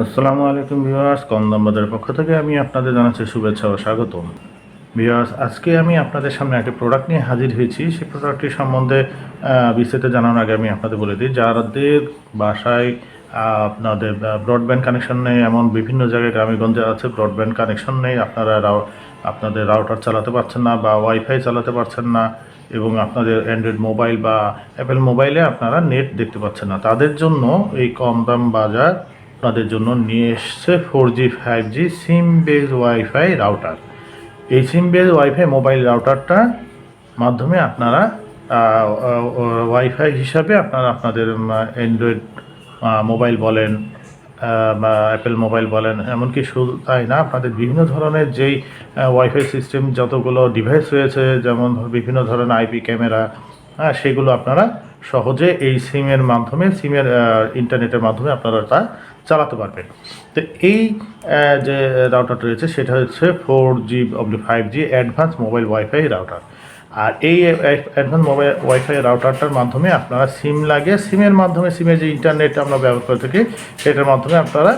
আসসালামু আলাইকুম ভিউয়ার্স কন্দম বাজারের পক্ষ থেকে আমি আপনাদের জানাচ্ছি শুভেচ্ছা ও স্বাগতম। ভিউয়ার্স, আজকে আমি আপনাদের সামনে একটি প্রোডাক্ট নিয়ে হাজির হয়েছি। সেই প্রোডাক্টটি সম্বন্ধে বিস্তারিত জানানোর আগে আমি আপনাদের বলে দিই যাদের বাসায় আপনাদের ব্রডব্যান্ড কানেকশন নেই, এমন বিভিন্ন জায়গায় গ্রামেগঞ্জে আছে ব্রডব্যান্ড কানেকশন নেই, আপনারা আপনাদের রাউটার চালাতে পারছেন না বা ওয়াইফাই চালাতে পারছেন না, এবং আপনাদের অ্যান্ড্রয়েড মোবাইল বা অ্যাপেল মোবাইলে আপনারা নেট দেখতে পাচ্ছেন না। তাদের জন্য এই কম দাম বাজার আপনাদের জন্য নিয়ে এসছে four G five G SIM base WiFi router এই সিম বেজ ওয়াইফাই মোবাইল রাউটারটা মাধ্যমে আপনারা ওয়াইফাই হিসাবে আপনারা আপনাদের অ্যান্ড্রয়েড মোবাইল বলেন বা অ্যাপেল মোবাইল বলেন, এমনকি শুধু তাই না, আপনাদের বিভিন্ন ধরনের যেই ওয়াইফাই সিস্টেম যতগুলো ডিভাইস রয়েছে, যেমন বিভিন্ন ধরনের আইপি ক্যামেরা হ্যাঁ সেগুলো আপনারা সহজে এই সিমের মাধ্যমে সিমের ইন্টারনেটের মাধ্যমে আপনারা তা চালাতে পারবেন। তো এই যে রাউটারটা রয়েছে, সেটা হচ্ছে four G অবলি five G advance mobile WiFi router আর এই অ্যাডভান্স মোবাইল ওয়াইফাই রাউটারটার মাধ্যমে আপনারা সিম লাগে সিমের মাধ্যমে সিমের যে ইন্টারনেট আমরা ব্যবহার করে থাকি, সেটার মাধ্যমে আপনারা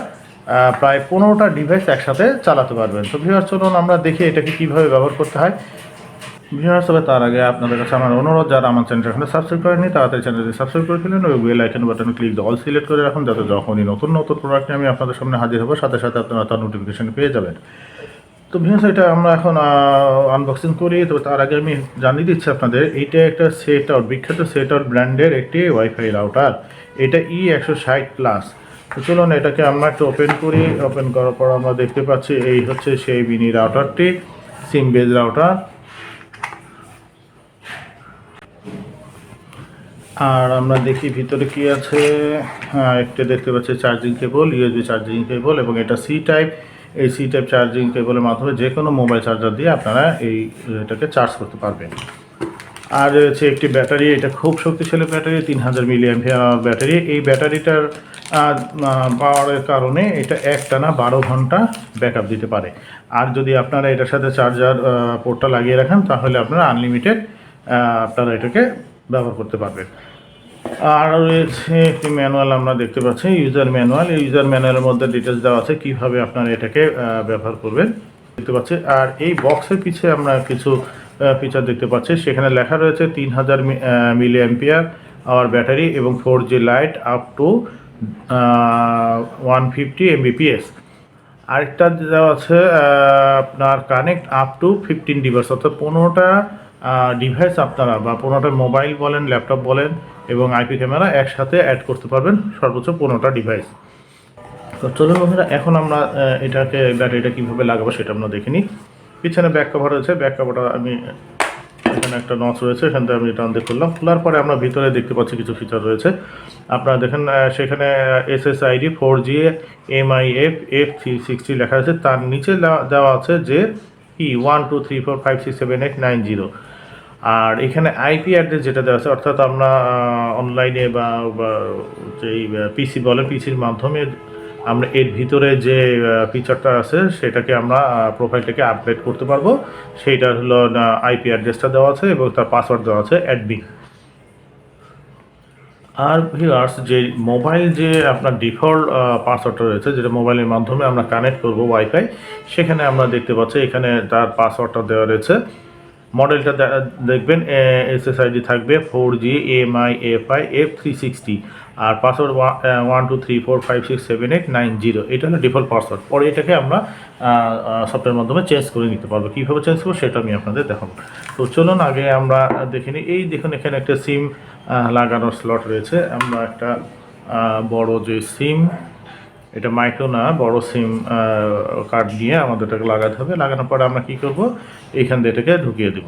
প্রায় পনেরোটা ডিভাইস একসাথে চালাতে পারবেন। তো ভিউয়ার চলুন আমরা দেখি এটাকে কীভাবে ব্যবহার করতে হয়। ভিউয়ার্স তবে তার আগে আপনাদের কাছে আমার অনুরোধ, যারা আমার চ্যানেলটা এখনও সাবস্ক্রাইব করেনি তাড়াতাড়ি চ্যানেলটি সাবস্ক্রাইব করে ফেলেন ওই বেল আইকন বাটনে ক্লিক দিয়ে অল সিলেক্ট করে রাখুন, যাতে যখনই নতুন নতুন প্রোডাক্ট আমি আপনাদের সামনে হাজির হব, সাথে সাথে আপনারা তার নোটিফিকেশন পেয়ে যাবেন। তো ভিউয়ার্স এটা আমরা এখন আনবক্সিং করি। তো তার আগে আমি জানিয়ে দিচ্ছি আপনাদের, এইটা একটা সেট আউট বিখ্যাত সেট আউট ব্র্যান্ডের একটি ওয়াইফাই রাউটার এটা ই একশো ষাট প্লাস তো চলুন এটাকে আমরা একটু ওপেন করি। ওপেন করার পর আমরা দেখতে পাচ্ছি, এই হচ্ছে সেই মিনি রাউটারটি সিম বেজ রাউটার আর আমরা দেখি ভিতরে কি আছে। হ্যাঁ একটা দেখতে পাচ্ছি charging cable USB charging cable এবং এটা সি টাইপ এই সি টাইপ চার্জিং কেবলের মাধ্যমে যে কোনো মোবাইল চার্জার দিয়ে আপনারা এই, এটাকে চার্জ করতে পারবেন। আর রয়েছে একটি ব্যাটারি, এটা খুব শক্তিশালী ব্যাটারি, তিন হাজার মিলি ব্যাটারি। এই ব্যাটারিটার পাওয়ারের কারণে এটা একটানা বারো ঘণ্টা ব্যাকআপ দিতে পারে। আর যদি আপনারা এটার সাথে চার্জার পোর্টটা লাগিয়ে রাখেন, তাহলে আপনারা আনলিমিটেড আপনারা এটাকে ব্যবহার করতে পারবেন আর রয়েছে একটি ম্যানুয়াল আমরা দেখতে পাচ্ছি, ইউজার ম্যানুয়াল। এই ইউজার ম্যানুয়ালের মধ্যে ডিটেলস দেওয়া আছে কীভাবে আপনারা এটাকে ব্যবহার করবেন। দেখতে পাচ্ছি, আর এই বক্সের পিছে আমরা কিছু ফিচার দেখতে পাচ্ছি। সেখানে লেখা রয়েছে তিন হাজার মিলি অ্যাম্পিয়ার আওয়ার ব্যাটারি এবং four G lite up to one fifty MBPS আরেকটা দেওয়া আছে আপনার connect up to fifteen device অর্থাৎ পনেরোটা ডিভাইস আপনারা বা পনেরোটা মোবাইল বলেন ল্যাপটপ বলেন এবং আইপি ক্যামেরা একসাথে অ্যাড করতে পারবেন সর্বোচ্চ পনেরোটা ডিভাইস তো চলুন বন্ধুরা, এখন আমরা এটাকে ব্যাটারিটা কীভাবে লাগাবো সেটা আমরা দেখে নিই। পিছনে ব্যাক কভার রয়েছে ব্যাক কভারটা আমি, এখানে একটা নচ রয়েছে, এখান থেকে আমি এটা অন করলাম। খোলার পরে আমরা ভিতরে দেখতে পাচ্ছি কিছু ফিচার রয়েছে। আপনারা দেখেন সেখানে S S ID four G M I F F three sixty লেখা আছে। তার নিচে দেওয়া- দেওয়া আছে যে কি one two three four five six seven eight nine zero আর এখানে আইপি অ্যাড্রেস যেটা দেওয়া আছে, অর্থাৎ আমরা অনলাইনে বা যেই পিসি বলে পিসির মাধ্যমে আমরা এর ভিতরে যে ফিচারটা আছে, সেটাকে আমরা প্রোফাইলটাকে আপডেট করতে পারব। সেইটা হলো আইপি অ্যাড্রেসটা দেওয়া আছে এবং তার পাসওয়ার্ড দেওয়া আছে অ্যাডমিন আর ভিউয়ার্স যে মোবাইল যে আপনার ডিফল্ট পাসওয়ার্ডটা রয়েছে, যেটা মোবাইলের মাধ্যমে আমরা কানেক্ট করব ওয়াইফাই সেখানে আমরা দেখতে পাচ্ছি এখানে তার পাসওয়ার্ডটা দেওয়া রয়েছে। মডেলটা দেখবেন এসএসআইডি থাকবে four G MI FI F three sixty আর password one two three four five six seven eight nine zero এটা হলো ডিফল্ট পাসওয়ার্ড পরে এটাকে আমরা সফটওয়্যার মাধ্যমে চেঞ্জ করে নিতে পারব। কীভাবে চেঞ্জ করব সেটা আমি আপনাদের দেখাবো। তো চলুন আগে আমরা দেখে নিই। এই দেখুন, এখানে একটা সিম লাগানোর স্লট রয়েছে। আমরা একটা বড় যে সিম এটা মাইক্রো না, বড় সিম কার্ড নিয়ে আমাদের এটাকে লাগাতে হবে। লাগানোর পরে আমরা কি করব? এইখান দিয়ে এটাকে ঢুকিয়ে দেব।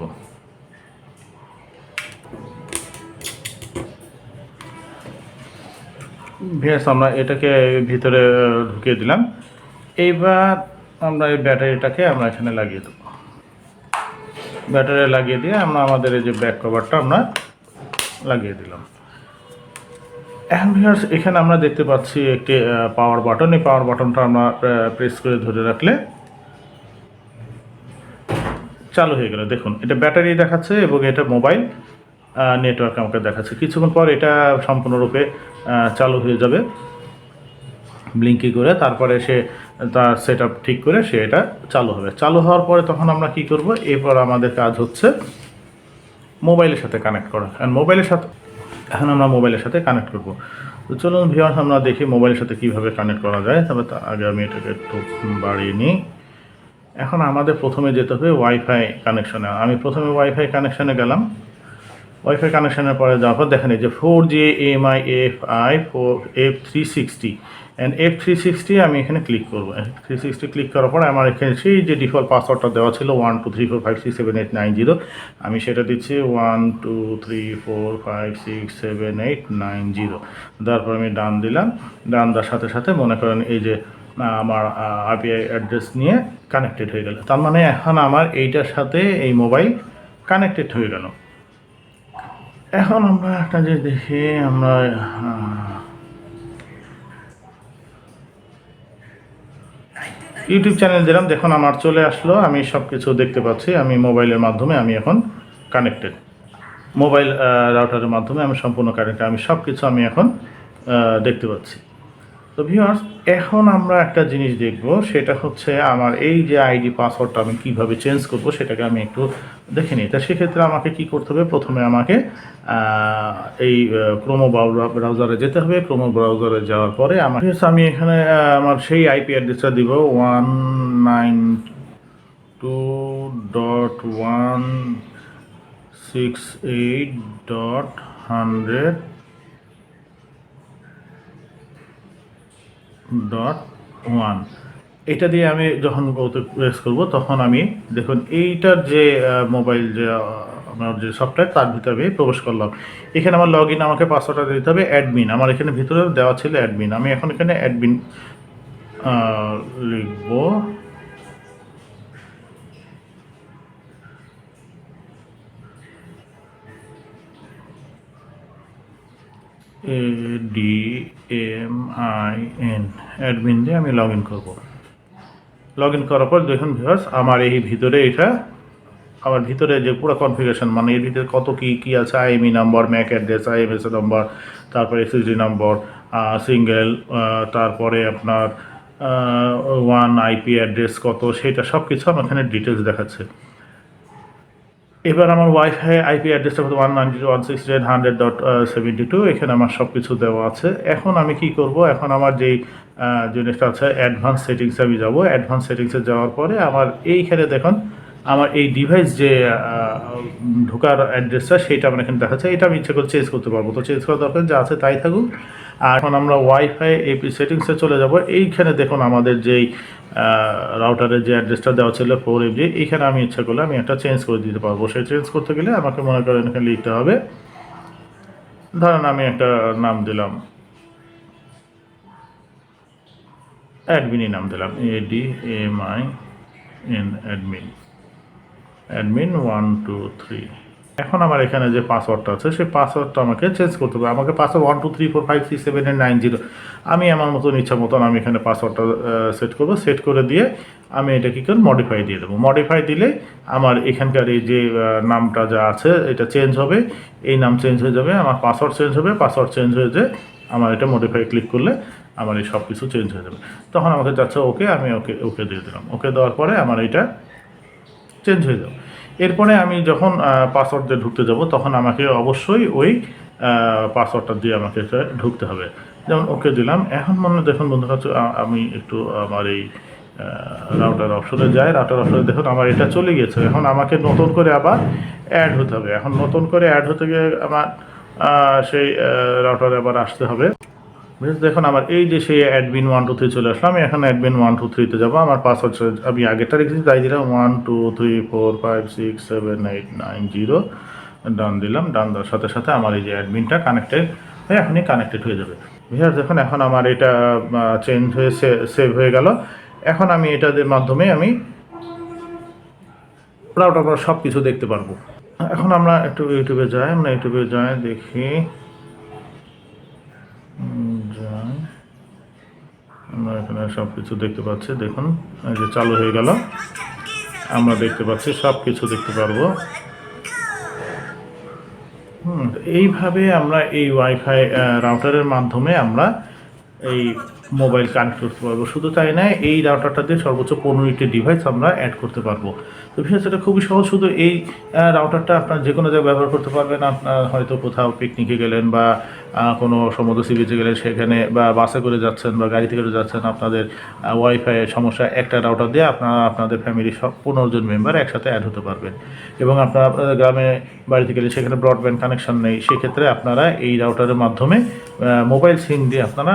ভেস আমরা এটাকে ভিতরে ঢুকিয়ে দিলাম। এইবার আমরা এই ব্যাটারিটাকে আমরা এখানে লাগিয়ে দেবো। ব্যাটারি লাগিয়ে দিয়ে আমরা আমাদের এই যে ব্যাক কভারটা আমরা লাগিয়ে দিলাম। এখন ভিউয়ার্স এখানে আমরা দেখতে পাচ্ছি একটি পাওয়ার বাটন এই পাওয়ার বাটনটা আমরা প্রেস করে ধরে রাখলে চালু হয়ে গেল। দেখুন, এটা ব্যাটারি দেখাচ্ছে এবং এটা মোবাইল নেটওয়ার্ক আমাকে দেখাচ্ছে। কিছুক্ষণ পর এটা সম্পূর্ণরূপে চালু হয়ে যাবে। ব্লিঙ্কি করে, তারপরে সে, তার সেট ঠিক করে সে এটা চালু হবে। চালু হওয়ার পরে তখন আমরা কি করব? এরপর আমাদের কাজ হচ্ছে মোবাইলের সাথে কানেক্ট করা। আর মোবাইলের সাথে এখন আমরা মোবাইলের সাথে কানেক্ট করব। তো চলুন ভিওয়ার্স আমরা দেখি মোবাইলের সাথে কীভাবে কানেক্ট করা যায়। তবে তার আগে আমি এটাকে একটু বাড়িয়ে নিই। এখন আমাদের প্রথমে যেতে হবে ওয়াইফাই কানেকশনে আমি প্রথমে ওয়াইফাই কানেকশনে গেলাম। ওয়াইফাই কানেকশনের পরে যাওয়ার পর দেখেন এই যে four G M I F I four F three sixty and F three sixty আমি এখানে ক্লিক করব। থ্রি সিক্সটি ক্লিক করার পর আমার এখানে সেই যে ডিফল্ট পাসওয়ার্ডটা দেওয়া ছিল one two three four five six seven eight nine zero আমি সেটা দিচ্ছি one two three four five six seven eight nine zero তারপর আমি ডান দিলাম। ডান দেওয়ার সাথে সাথে মনে করেন এই যে আমার আইপিআই অ্যাড্রেস নিয়ে কানেক্টেড হয়ে গেল। তার মানে এখন আমার এইটার সাথে এই মোবাইল কানেক্টেড হয়ে গেল। এখন আমরা একটা যে দেখি, আমরা ইউটিউব চ্যানেল দিলাম দেখুন, আমার চলে আসলো, আমি সব কিছু দেখতে পাচ্ছি, আমি মোবাইলের মাধ্যমে আমি এখন কানেক্টেড মোবাইল রাউটারের মাধ্যমে আমি সম্পূর্ণ কানেক্টেড আমি সব কিছু আমি এখন দেখতে পাচ্ছি। তো ভিউয়ার্স এখন আমরা একটা জিনিস দেখব, সেটা হচ্ছে আমার এই যে আইডি পাসওয়ার্ডটা আমি কীভাবে চেঞ্জ করব সেটাকে আমি একটু দেখে নিই। তা সেক্ষেত্রে আমাকে কি করতে হবে? প্রথমে আমাকে এই ক্রোমো ব্রাউজারে যেতে হবে। ক্রোমো ব্রাউজারে যাওয়ার পরে আমার আমি এখানে আমার সেই আইপি অ্যাড্রেসটা দিব one nine two dot one six eight dot hundred dot one এটা দিয়ে আমি যখন প্রেস করব, তখন আমি দেখুন, এইটার যে মোবাইল যে আমার যে সফটওয়্যার তার ভিতরে আমি প্রবেশ করলাম। এখানে আমার লগ ইন আমাকে পাসওয়ার্ডটা দিতে হবে অ্যাডমিন আমার এখানে ভিতরে দেওয়া ছিল অ্যাডমিন আমি এখন এখানে অ্যাডমিন লিখব। A D M I N admin দিয়ে আমি লগ ইন করব। লগ ইন করার পর দেখুন ভিউয়ার্স আমার এই ভিতরে এটা, আমার ভিতরে যে পুরো কনফিগারেশন মানে এর ভিতরে কত কি কি আছে IMEI number mac address IMS number তারপরে এসএসডি নাম্বার সিঙ্গেল তারপরে আপনার ওয়ান আইপি অ্যাড্রেস কত, সেটা সব কিছু আমার এখানে ডিটেলস দেখাচ্ছে। এবার আমার ওয়াইফাই আইপি অ্যাড্রেসটা হচ্ছে one ninety one six eight hundred dot seventy two এখানে আমার সব কিছু দেওয়া আছে। এখন আমি কি করব? এখন আমার যেই জিনিসটা আছে অ্যাডভান্স সেটিংসে আমি যাব। অ্যাডভান্স সেটিংসে যাওয়ার পরে আমার এইখানে দেখুন আমার এই ডিভাইস যে ঢোকার অ্যাড্রেসটা সেটা আমার এখানে দেখাচ্ছে। এটা আমি ইচ্ছে করে চেঞ্জ করতে পারব। তো চেঞ্জ করা দরকার যা আছে তাই থাকুক। আর এখন আমরা ওয়াইফাই এপি সেটিংসে চলে যাব। এইখানে দেখুন আমাদের যেই রাউটারের যে অ্যাড্রেসটা দেওয়া ছিল ফোর এফ এইখানে আমি ইচ্ছা করলে আমি একটা চেঞ্জ করে দিতে পারব। সেই চেঞ্জ করতে গেলে আমাকে মনে করেন এখানে লিখতে হবে, ধরেন আমি একটা নাম দিলাম। অ্যাডমিনই নাম দিলাম A D M I N admin admin one two three এখন আমার এখানে যে পাসওয়ার্ডটা আছে, সেই পাসওয়ার্ডটা আমাকে চেঞ্জ করতে হবে। আমাকে password one two three four five six seven eight nine zero আমি আমার মতন ইচ্ছা মতন আমি এখানে পাসওয়ার্ডটা সেট করব। সেট করে দিয়ে আমি এটা কী করে মডিফাই দিয়ে দেবো। মডিফাই দিলে আমার এখানকার এই যে নামটা যা আছে, এটা চেঞ্জ হবে। এই নাম চেঞ্জ হয়ে যাবে, আমার পাসওয়ার্ড চেঞ্জ হবে। পাসওয়ার্ড চেঞ্জ হয়ে যে আমার এটা মডিফাই ক্লিক করলে আমার এই সব কিছু চেঞ্জ হয়ে যাবে। তখন আমাকে যাচ্ছে ওকে আমি ওকে ওকে দিয়ে দিলাম। ওকে দেওয়ার পরে আমার এটা চেঞ্জ হয়ে যাবে এরপরে আমি যখন পাসওয়ার্ড দিয়ে ঢুকতে যাব, তখন আমাকে অবশ্যই ওই পাসওয়ার্ডটা দিয়ে আমাকে ঢুকতে হবে। যেমন ওকে দিলাম। এখন মনে দেখুন বন্ধুরা আমি একটু আমার এই রাউটার অপশনে যাই। রাউটার অপশনে দেখুন আমার এটা চলে গেছে এখন আমাকে নতুন করে আবার অ্যাড হতে হবে। এখন নতুন করে অ্যাড হতে গিয়ে আমার সেই রাউটারে আবার আসতে হবে। বেশ দেখুন, আমার এই যে সেই অ্যাডমিন ওয়ান টু থ্রি চলে আসলাম এখন অ্যাডমিন ওয়ান টু থ্রিতে যাব। আমার পাসওয়ার্ড আমি আগেরটা রেখেছি তাই দিলাম one two three four five six seven eight nine zero done দিলাম ডান দেওয়ার সাথে সাথে আমার এই যে অ্যাডমিনটা কানেক্টেড হয়ে এখনই কানেক্টেড হয়ে যাবে। ভিয়ার দেখুন, এখন আমার এটা চেঞ্জ হয়ে সেভ হয়ে গেল। এখন আমি এটাদের মাধ্যমে আমি আমরা সব কিছু দেখতে পারব। এখন আমরা একটু ইউটিউবে যাই, আমরা ইউটিউবে যাই, দেখি উম, যাই আমরা এখানে সব কিছু দেখতে পাচ্ছি। দেখুন, এই যে চালু হয়ে গেল। আমরা দেখতে পাচ্ছি সব কিছু দেখতে পারব। এইভাবে আমরা এই ওয়াইফাই রাউটারের মাধ্যমে আমরা এই মোবাইল কানেক্ট করতে পারব। শুধু তাই নয়, এই রাউটারটা দিয়ে সর্বোচ্চ পনেরোটি ডিভাইস আমরা অ্যাড করতে পারব। তো বিশেষ এটা খুবই সহজ, শুধু এই রাউটারটা আপনার যে কোনো জায়গায় ব্যবহার করতে পারবেন। আপনার হয়তো কোথাও পিকনিকে গেলেন বা কোনো সমুদ্র বিচে গেলে সেখানে বা বাসে করে যাচ্ছেন বা গাড়িতে করে যাচ্ছেন, আপনাদের ওয়াইফাইয়ের সমস্যা একটা রাউটার দিয়ে আপনারা, আপনাদের ফ্যামিলির সব পনেরো জন মেম্বার একসাথে অ্যাড হতে পারবেন। এবং আপনারা গ্রামে বাড়িতে গেলে সেখানে ব্রডব্যান্ড কানেকশন নেই, সেক্ষেত্রে আপনারা এই রাউটারের মাধ্যমে মোবাইল সিম দিয়ে আপনারা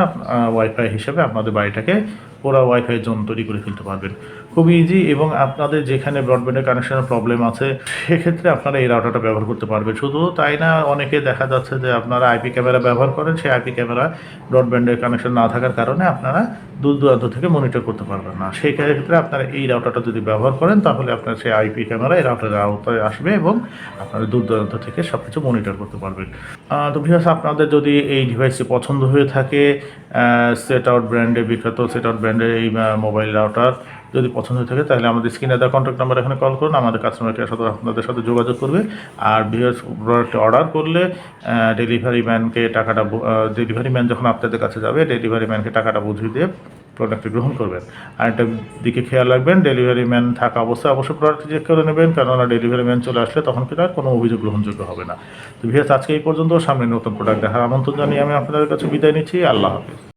ওয়াইফাই হিসেবে আপনাদের বাড়িটাকে পুরো ওয়াইফাই জোন তৈরি করে ফেলতে পারবেন। খুব ইজি এবং আপনাদের যেখানে ব্রডব্যান্ডের কানেকশনের প্রবলেম আছে, সেক্ষেত্রে আপনারা এই রাউটারটা ব্যবহার করতে পারবেন। শুধু তাই না, অনেকে দেখা যাচ্ছে যে আপনারা আইপি ক্যামেরা ব্যবহার করেন, সেই আইপি ক্যামেরা ব্রডব্যান্ডের কানেকশন না থাকার কারণে আপনারা দূর দূরান্ত থেকে মনিটর করতে পারবেন না। সেই ক্ষেত্রে আপনারা এই রাউটারটা যদি ব্যবহার করেন, তাহলে আপনার সেই আইপি ক্যামেরা এই রাউটারের আওতায় আসবে এবং আপনারা দূর দূরান্ত থেকে সব কিছু মনিটর করতে পারবেন। তো বিশেষ আপনাদের যদি এই ডিভাইসটি পছন্দ হয়ে থাকে সেট আউট ব্র্যান্ডে বিখ্যাত সেট আউট ব্র্যান্ডের এই মোবাইল রাউটার যদি পছন্দ থাকে, তাহলে আমাদের স্ক্রিনে দেওয়া কন্ট্যাক্ট নাম্বার এখানে কল করুন, আমাদের কাস্টমার কেয়ার সাথে আপনাদের সাথে যোগাযোগ করবে। আর বিহেস প্রোডাক্ট অর্ডার করলে ডেলিভারি ম্যানকে টাকাটা ডেলিভারি ম্যান যখন আপনাদের কাছে যাবে ডেলিভারি ম্যানকে টাকাটা বুঝিয়ে দিয়ে প্রোডাক্টটি গ্রহণ করবেন। আর একটা দিকে খেয়াল রাখবেন ডেলিভারি ম্যান থাকা অবস্থায় অবশ্যই প্রোডাক্ট চেক করে নেবেন, কেননা ডেলিভারি ম্যান চলে আসলে তখন কিন্তু আর কোনো অভিযোগ গ্রহণযোগ্য হবে না। তো ভিয়াস আজকে এই পর্যন্ত, সামনে নতুন প্রোডাক্ট দেখার আমন্ত্রণ জানিয়ে আমি আপনাদের কাছে বিদায় নিচ্ছি। আল্লাহ হাফিজ।